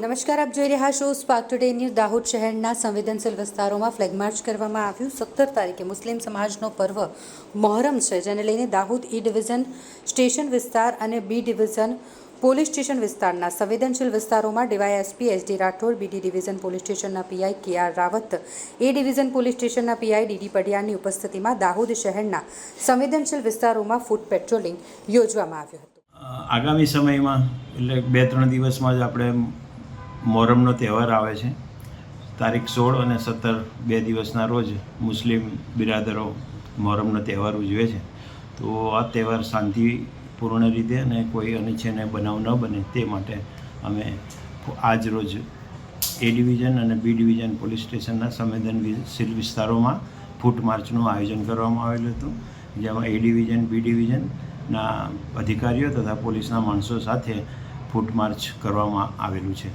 નમસ્કાર, આપ જોઈ રહ્યા છો સ્પાર્ક ટુડે ન્યૂઝ દાહોદ શહેરના સંવેદનશીલ વિસ્તારોમાં ફ્લેગ માર્ચ કરવામાં આવ્યું. સત્તર તારીખે મુસ્લિમ સમાજનો પર્વ મોહરમ છે, જેને લઈને દાહોદ ઈ ડિવિઝન સ્ટેશન વિસ્તાર અને બી ડિવિઝન પોલીસ સ્ટેશન વિસ્તારના સંવેદનશીલ વિસ્તારોમાં DYSP SD Rathod BD division police સ્ટેશનના PI K R Rawat A division police સ્ટેશનના પીઆઈ ડીડી પડિયાની ઉપસ્થિતિમાં દાહોદ શહેરના સંવેદનશીલ વિસ્તારોમાં ફૂટ પેટ્રોલિંગ યોજવામાં આવ્યું હતું. આગામી સમયમાં, એટલે બે ત્રણ દિવસમાં જ આપણે મોહરમનો તહેવાર આવે છે. તારીખ સોળ અને સત્તર બે દિવસના રોજ મુસ્લિમ બિરાદરો મોહરમનો તહેવાર ઉજવે છે. તો આ તહેવાર શાંતિપૂર્ણ રીતે અને કોઈ અનિચ્છેને બનાવ ન બને તે માટે અમે આજ રોજ એ ડિવિઝન અને બી ડિવિઝન પોલીસ સ્ટેશનના સંવેદનશીલ વિસ્તારોમાં ફૂટ માર્ચનું આયોજન કરવામાં આવેલું હતું. જેમાં એ ડિવિઝન, બી ડિવિઝનના અધિકારીઓ તથા પોલીસના માણસો સાથે ફૂટ માર્ચ કરવામાં આવેલું છે.